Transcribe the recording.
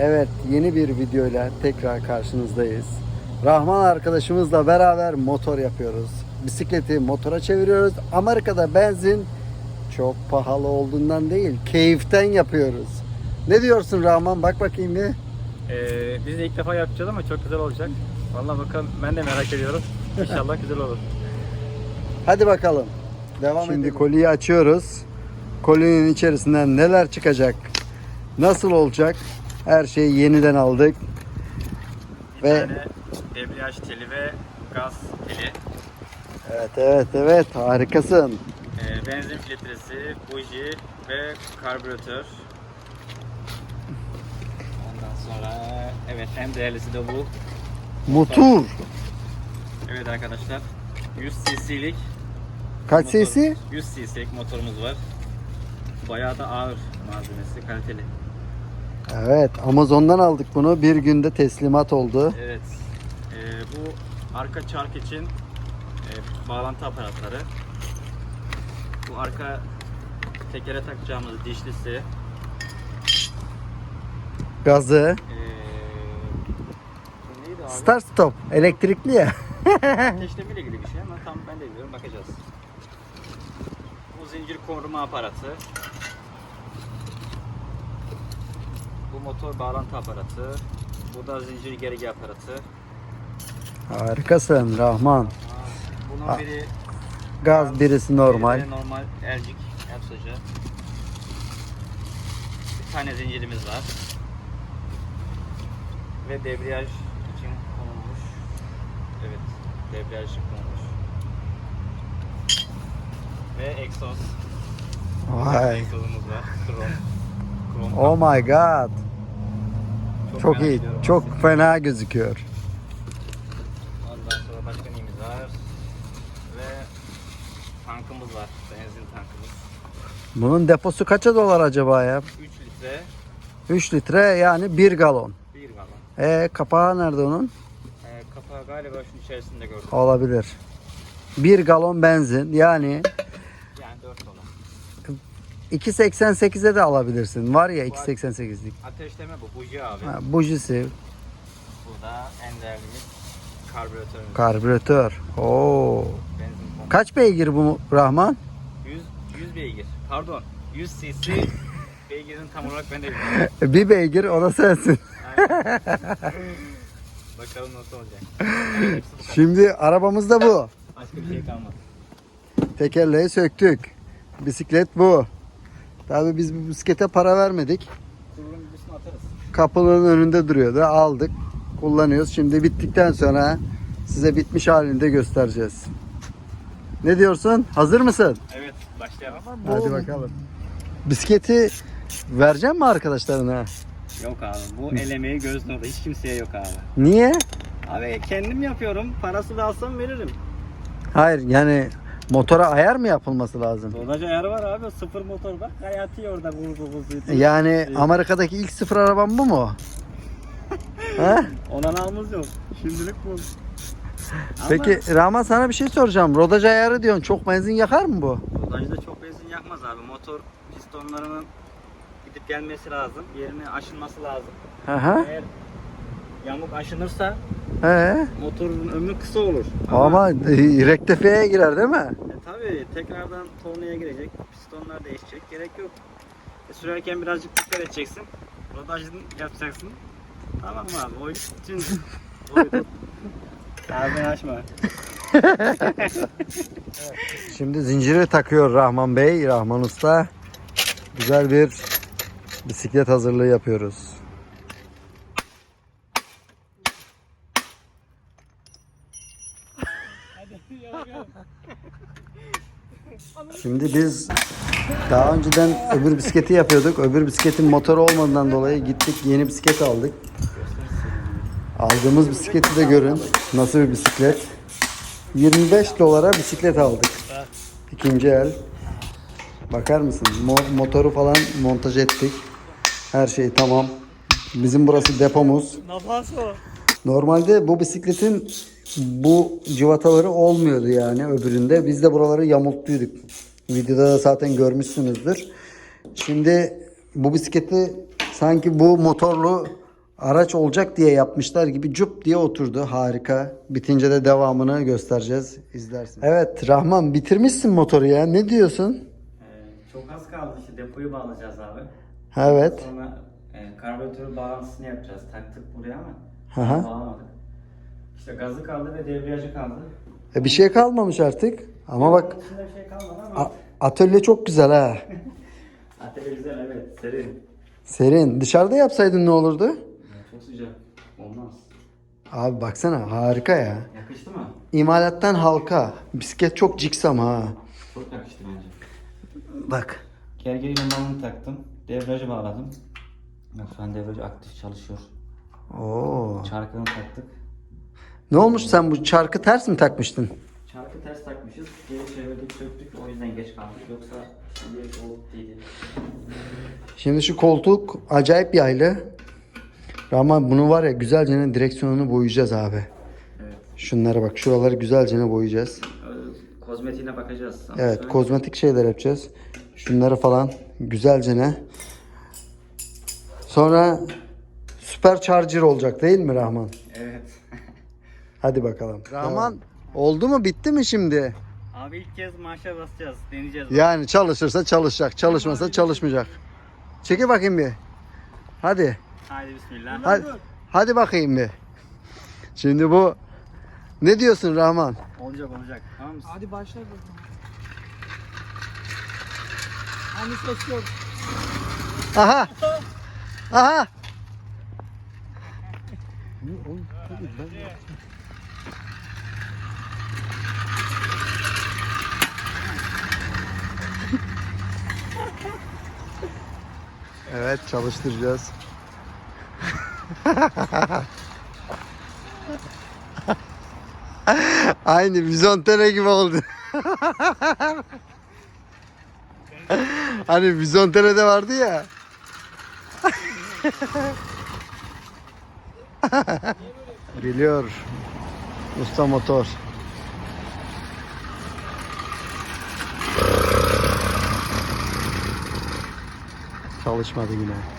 Evet yeni bir videoyla tekrar karşınızdayız. Rahman arkadaşımızla beraber motor yapıyoruz. Bisikleti motora çeviriyoruz. Amerika'da benzin çok pahalı olduğundan değil, keyiften yapıyoruz. Ne diyorsun Rahman? Bak bakayım bir. Ee, biz de ilk defa yapacağız ama çok güzel olacak. Vallahi bakalım ben de merak ediyorum. İnşallah güzel olur. Hadi bakalım. Devam Şimdi koliyi açıyoruz. Kolinin içerisinden neler çıkacak? Nasıl olacak? Her şeyi yeniden aldık. Bir Ve tane debriyaj teli ve gaz teli, evet evet evet harikasın. ee, benzin filtresi, buji ve karbüratör. Ondan sonra evet en değerlisi de bu. Motor. Evet arkadaşlar 100 cc'lik Kaç motor- cc? 100 cc'lik motorumuz var. Bayağı da ağır malzemesi, kaliteli. Evet Amazon'dan aldık bunu. Bir günde teslimat oldu. Evet. Ee, bu arka çark için e, bağlantı aparatları. Bu arka tekere takacağımız dişlisi. Gazı. Ee, bu neydi abi? Start stop. Elektrikli ya. Ateşleme ile ilgili bir şey ama tam ben de bilmiyorum bakacağız. Bu zincir koruma aparatı. Bu motor bağlantı aparatı. Bu da zincir gergi aparatı. Harikasın Rahman. Bunun Ha. biri Gaz birisi normal. biri de normal elcik yapsacı. Bir tane zincirimiz var. Ve debriyaj için konulmuş. Evet, debriyaj için konulmuş. Ve egzoz. Vay. Egzozumuz var. Krom. Krom. Oh my god. Çok iyi. ediyorum Çok fena gözüküyor. Ondan sonra başka neyimiz var? Ve tankımız var. Benzin tankımız. Bunun deposu kaça dolar acaba ya? 3 litre 3 litre yani 1 galon. 1 galon. E kapağı nerede onun? Ee, kapağı galiba şunun içerisinde gördüm. Olabilir. 1 galon benzin yani Yani 4 dolar. 2.88'e de alabilirsin. Var ya 2.88'lik. Ateşleme bu. Buji abi. Ha, bujisi, Bu da en değerlimiz karbüratörümüz. karbüratör. Oo. Benzin. Kaç beygir bu Rahman? 100, 100 beygir. Pardon. 100 cc beygirin tam olarak ben de bilmiyorum. Bir beygir o da sensin. Bakalım nasıl olacak. Şimdi arabamız da bu. Başka bir şey kalmadı. Tekerleği söktük. Bisiklet bu. Tabii biz bu bisiklete para vermedik. Kurulum videosunu atarız. Kapının önünde duruyordu. Aldık. Kullanıyoruz. Şimdi bittikten sonra size bitmiş halini de göstereceğiz. Ne diyorsun? Hazır mısın? Evet başlayalım. Hadi bakalım. Bisikleti vereceğim mi arkadaşlarına? Yok abi bu el emeği göz nuru hiç kimseye yok abi. Niye? Abi kendim yapıyorum parasını alsam veririm. Hayır yani motora ayar mı yapılması lazım? Rodaj ayarı var abi sıfır motor bak hayati orada vurdu vurdu. Yani Amerika'daki ilk sıfır arabam bu mu? ha? Ona namımız yok. Şimdilik bu. Ama Peki Rahman sana bir şey soracağım. Rodaj ayarı diyorsun. Çok benzin yakar mı bu? rodajda çok benzin yakmaz abi. Motor pistonlarının gidip gelmesi lazım. Yerine aşınması lazım. Aha. Eğer yamuk aşınırsa He. motorun ömrü kısa olur. Ama e, rektefiyeye girer değil mi? E, tabii tekrardan tornaya girecek. Pistonlar değişecek. Gerek yok. E, sürerken birazcık dikkat edeceksin. Rodajını yapacaksın. Tamam mı abi? Oyun oydu. Ağzını açma. Şimdi zinciri takıyor Rahman Bey, Rahman Usta. Güzel bir bisiklet hazırlığı yapıyoruz. Şimdi biz daha önceden öbür bisikleti yapıyorduk. Öbür bisikletin motoru olmadığından dolayı gittik yeni bisiklet aldık. Aldığımız bisikleti de görün. Nasıl bir bisiklet. 25 dolara bisiklet aldık. İkinci el. Bakar mısın? Mo- motoru falan montaj ettik. Her şey tamam. Bizim burası depomuz. Normalde bu bisikletin bu civataları olmuyordu yani öbüründe. Biz de buraları yamulttuyduk. Videoda da zaten görmüşsünüzdür. Şimdi bu bisikleti sanki bu motorlu araç olacak diye yapmışlar gibi cup diye oturdu. Harika. Bitince de devamını göstereceğiz. İzlersin. Evet Rahman bitirmişsin motoru ya. Ne diyorsun? Ee, çok az kaldı işte depoyu bağlayacağız abi. Evet. Sonra e, karbüratör bağlantısını yapacağız. Taktık buraya ama hı. bağlamadık. İşte gazı kaldı ve debriyajı kaldı. E, bir şey kalmamış artık. Ama bak a- atölye çok güzel ha. atölye güzel evet serin. Serin. Dışarıda yapsaydın ne olurdu? Çok sıcak. Olmaz. Abi baksana harika ya. Yakıştı mı? İmalattan halka. Bisiklet çok ciksam ha. Çok yakıştı bence. Bak. Gergeri limanını taktım. Debriyajı bağladım. Bak şu an debriyaj aktif çalışıyor. Oo. Çarkını taktık. Ne olmuş sen bu çarkı ters mi takmıştın? Takmışız. Geri çevirdik söktük. O yüzden geç kaldık. Yoksa şimdiye olup değildi. Şimdi şu koltuk acayip yaylı. Ama bunu var ya güzelce direksiyonunu boyayacağız abi. Evet. Şunlara bak şuraları güzelce boyayacağız. Ee, Kozmetiğine bakacağız. Ama Evet şöyle- kozmetik şeyler yapacağız. Şunları falan güzelce Sonra süper charger olacak değil mi Rahman? Evet. Hadi bakalım. Rahman oldu mu bitti mi şimdi? Abi ilk kez marşa basacağız. Deneyeceğiz. Yani çalışırsa çalışacak, çalışmasa çalışmayacak. Çeki bakayım bir. Hadi. Haydi bismillah. Hadi, hadi bakayım bir. Şimdi bu ne diyorsun Rahman? Olacak olacak. Tamam mısın? Hadi başla bakalım. Hani ses yok. Aha. Aha. Evet çalıştıracağız. Aynı vizontele gibi oldu. hani vizontele'de vardı ya. Geliyor. Usta motor. Çalışmadı yine.